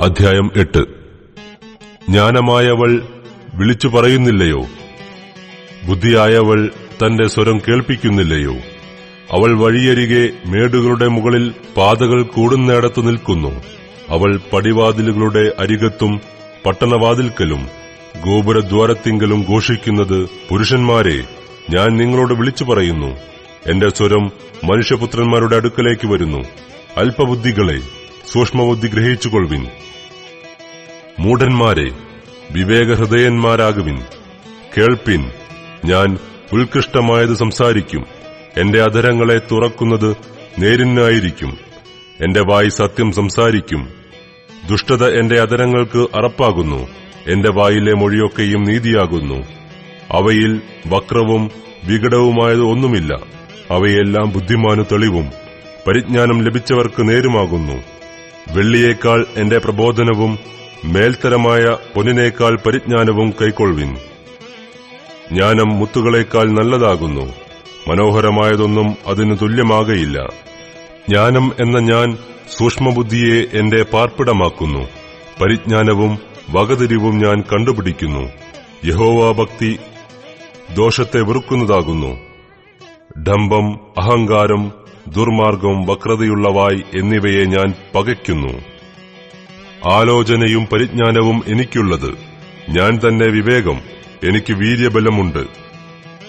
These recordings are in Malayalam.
അധ്യായം എട്ട്. ജ്ഞാനമായവൾ വിളിച്ചു പറയുന്നില്ലയോ? ബുദ്ധിയായവൾ തന്റെ സ്വരം കേൾപ്പിക്കുന്നില്ലയോ? അവൾ വഴിയരികെ മേടുകളുടെ മുകളിൽ പാതകൾ കൂടുന്നിടത്ത് നിൽക്കുന്നു. അവൾ പടിവാതിലുകളുടെ അരികത്തും പട്ടണവാതിൽക്കലും ഗോപുരദ്വാരത്തിങ്കലും ഘോഷിക്കുന്നത് പുരുഷന്മാരെ ഞാൻ നിങ്ങളോട് വിളിച്ചു പറയുന്നു. എന്റെ സ്വരം മനുഷ്യപുത്രന്മാരുടെ അടുക്കലേക്ക് വരുന്നു. അല്പബുദ്ധികളെ സൂക്ഷ്മബുദ്ധി ഗ്രഹിച്ചുകൊള്ളുവിൻ. മൂഢന്മാരെ വിവേകഹൃദയന്മാരാകുവിൻ. കേൾപ്പിൻ ഞാൻ ഉത്കൃഷ്ടമായത് സംസാരിക്കും. എന്റെ അധരങ്ങളെ തുറക്കുന്നത് നേരിന്നായിരിക്കും. എന്റെ വായി സത്യം സംസാരിക്കും. ദുഷ്ടത എന്റെ അധരങ്ങൾക്ക് അറപ്പാകുന്നു. എന്റെ വായിലെ മൊഴിയൊക്കെയും നീതിയാകുന്നു. അവയിൽ വക്രവും വികടവുമായത് ഒന്നുമില്ല. അവയെല്ലാം ബുദ്ധിമാനു തെളിവും. പരിജ്ഞാനം ലഭിച്ചവർക്ക് നേരുമാകുന്നു. വെള്ളിയേക്കാൾ എന്റെ പ്രബോധനവും മേൽത്തരമായ പൊന്നിനേക്കാൾ പരിജ്ഞാനവും കൈക്കൊള്ളുവിൻ. ജ്ഞാനം മുത്തുകളേക്കാൾ നല്ലതാകുന്നു. മനോഹരമായതൊന്നും അതിനു തുല്യമാകയില്ല. ജ്ഞാനം എന്ന ഞാൻ സൂക്ഷ്മബുദ്ധിയെ എന്റെ പാർപ്പിടമാക്കുന്നു. പരിജ്ഞാനവും വകതിരിവും ഞാൻ കണ്ടുപിടിക്കുന്നു. യഹോവാഭക്തി ദോഷത്തെ വെറുക്കുന്നതാകുന്നു. ഡംബം അഹങ്കാരം ദുർമാർഗം വക്രതയുള്ളവായി എന്നിവയെ ഞാൻ പകയ്ക്കുന്നു. ആലോചനയും പരിജ്ഞാനവും എനിക്കുള്ളത്. ഞാൻ തന്നെ വിവേകം എനിക്ക് വീര്യബലമുണ്ട്.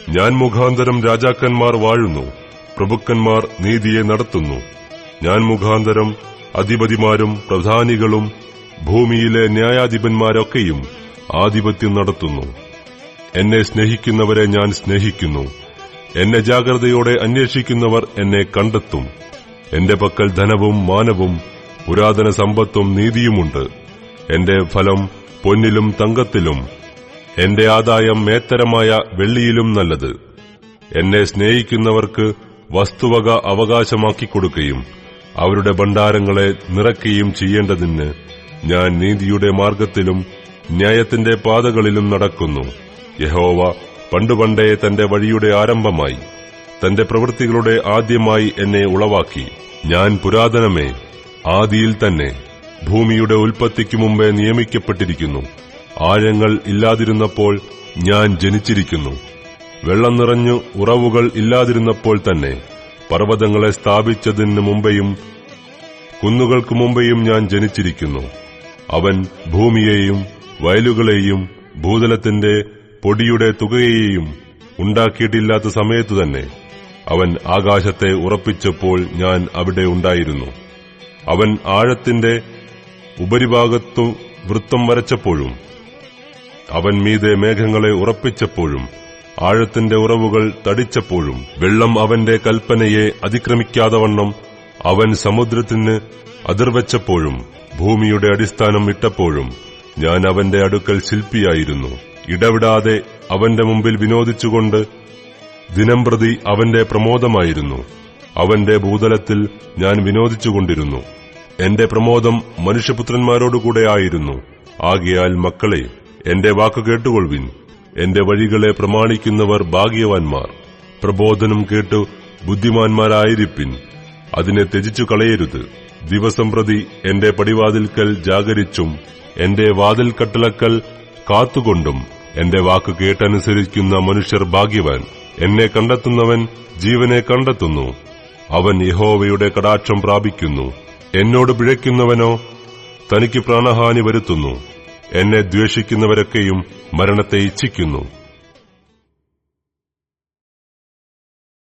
ഞാൻ മുഖാന്തരം രാജാക്കന്മാർ വാഴുന്നു പ്രഭുക്കന്മാർ നീതിയെ നടത്തുന്നു. ഞാൻ മുഖാന്തരം അധിപതിമാരും പ്രധാനികളും ഭൂമിയിലെ ന്യായാധിപന്മാരൊക്കെയും ആധിപത്യം നടത്തുന്നു. എന്നെ സ്നേഹിക്കുന്നവരെ ഞാൻ സ്നേഹിക്കുന്നു. എന്നെ ജാഗ്രതയോടെ അന്വേഷിക്കുന്നവർ എന്നെ കണ്ടെത്തും. എന്റെ പക്കൽ ധനവും മാനവും പുരാതന സമ്പത്തും നീതിയുമുണ്ട്. എന്റെ ഫലം പൊന്നിലും തങ്കത്തിലും എന്റെ ആദായം മേത്തരമായ വെള്ളിയിലും നല്ലത്. എന്നെ സ്നേഹിക്കുന്നവർക്ക് വസ്തുവക അവകാശമാക്കി കൊടുക്കുകയും അവരുടെ ഭണ്ഡാരങ്ങളെ നിറയ്ക്കുകയും ചെയ്യേണ്ടതിന് ഞാൻ നീതിയുടെ മാർഗത്തിലും ന്യായത്തിന്റെ പാതകളിലും നടക്കുന്നു. യഹോവ പണ്ടുപണ്ടേ തന്റെ വഴിയുടെ ആരംഭമായി തന്റെ പ്രവൃത്തികളുടെ ആദ്യമായി എന്നെ ഉളവാക്കി. ഞാൻ പുരാതനമേ ആദിയിൽ തന്നെ ഭൂമിയുടെ ഉൽപ്പത്തിക്കു മുമ്പേ നിയമിക്കപ്പെട്ടിരിക്കുന്നു. ആഴങ്ങൾ ഇല്ലാതിരുന്നപ്പോൾ ഞാൻ ജനിച്ചിരിക്കുന്നു. വെള്ളം നിറഞ്ഞു ഉറവുകൾ ഇല്ലാതിരുന്നപ്പോൾ തന്നെ പർവതങ്ങളെ സ്ഥാപിച്ചതിന് മുമ്പെയും കുന്നുകൾക്ക് മുമ്പെയും ഞാൻ ജനിച്ചിരിക്കുന്നു. അവൻ ഭൂമിയെയും വയലുകളെയും ഭൂതലത്തിന്റെ പൊടിയുടെ തുകയെയും ഉണ്ടാക്കിയിട്ടില്ലാത്ത സമയത്തു തന്നെ അവൻ ആകാശത്തെ ഉറപ്പിച്ചപ്പോൾ ഞാൻ അവിടെ ഉണ്ടായിരുന്നു. അവൻ ആഴത്തിന്റെ ഉപരിഭാഗത്തു വൃത്തം വരച്ചപ്പോഴും അവൻ മീതെ മേഘങ്ങളെ ഉറപ്പിച്ചപ്പോഴും ആഴത്തിന്റെ ഉറവുകൾ തടിച്ചപ്പോഴും വെള്ളം അവന്റെ കൽപ്പനയെ അതിക്രമിക്കാതെ വണ്ണം അവൻ സമുദ്രത്തിന് അതിർവച്ചപ്പോഴും ഭൂമിയുടെ അടിസ്ഥാനം ഇട്ടപ്പോഴും ഞാൻ അവന്റെ അടുക്കൽ ശില്പിയായിരുന്നു. ഇടവിടാതെ അവന്റെ മുമ്പിൽ വിനോദിച്ചുകൊണ്ട് ദിനംപ്രതി അവന്റെ പ്രമോദമായിരുന്നു. അവന്റെ ഭൂതലത്തിൽ ഞാൻ വിനോദിച്ചുകൊണ്ടിരുന്നു. എന്റെ പ്രമോദം മനുഷ്യപുത്രന്മാരോടുകൂടെ ആയിരുന്നു. ആകയാൽ മക്കളെ എന്റെ വാക്കു കേട്ടുകൊള്ളുവിൻ. എന്റെ വഴികളെ പ്രമാണിക്കുന്നവർ ഭാഗ്യവാൻമാർ പ്രബോധനം കേട്ടു ബുദ്ധിമാന്മാരായിരിപ്പിൻ. അതിനെ ത്യജിച്ചു കളയരുത്. ദിവസം പ്രതി എന്റെ പടിവാതിൽക്കൽ ജാഗരിച്ചും എന്റെ വാതിൽ കട്ടിളക്കൽ കാത്തുകൊണ്ടും. എന്റെ വാക്ക് കേട്ടനുസരിക്കുന്ന മനുഷ്യർ ഭാഗ്യവാൻ. എന്നെ കണ്ടെത്തുന്നവൻ ജീവനെ കണ്ടെത്തുന്നു. അവൻ യഹോവയുടെ കടാക്ഷം പ്രാപിക്കുന്നു. എന്നോട് പിഴയ്ക്കുന്നവനോ തനിക്ക് പ്രാണഹാനി വരുത്തുന്നു. എന്നെ ദ്വേഷിക്കുന്നവരൊക്കെയും മരണത്തെ ഇച്ഛിക്കുന്നു.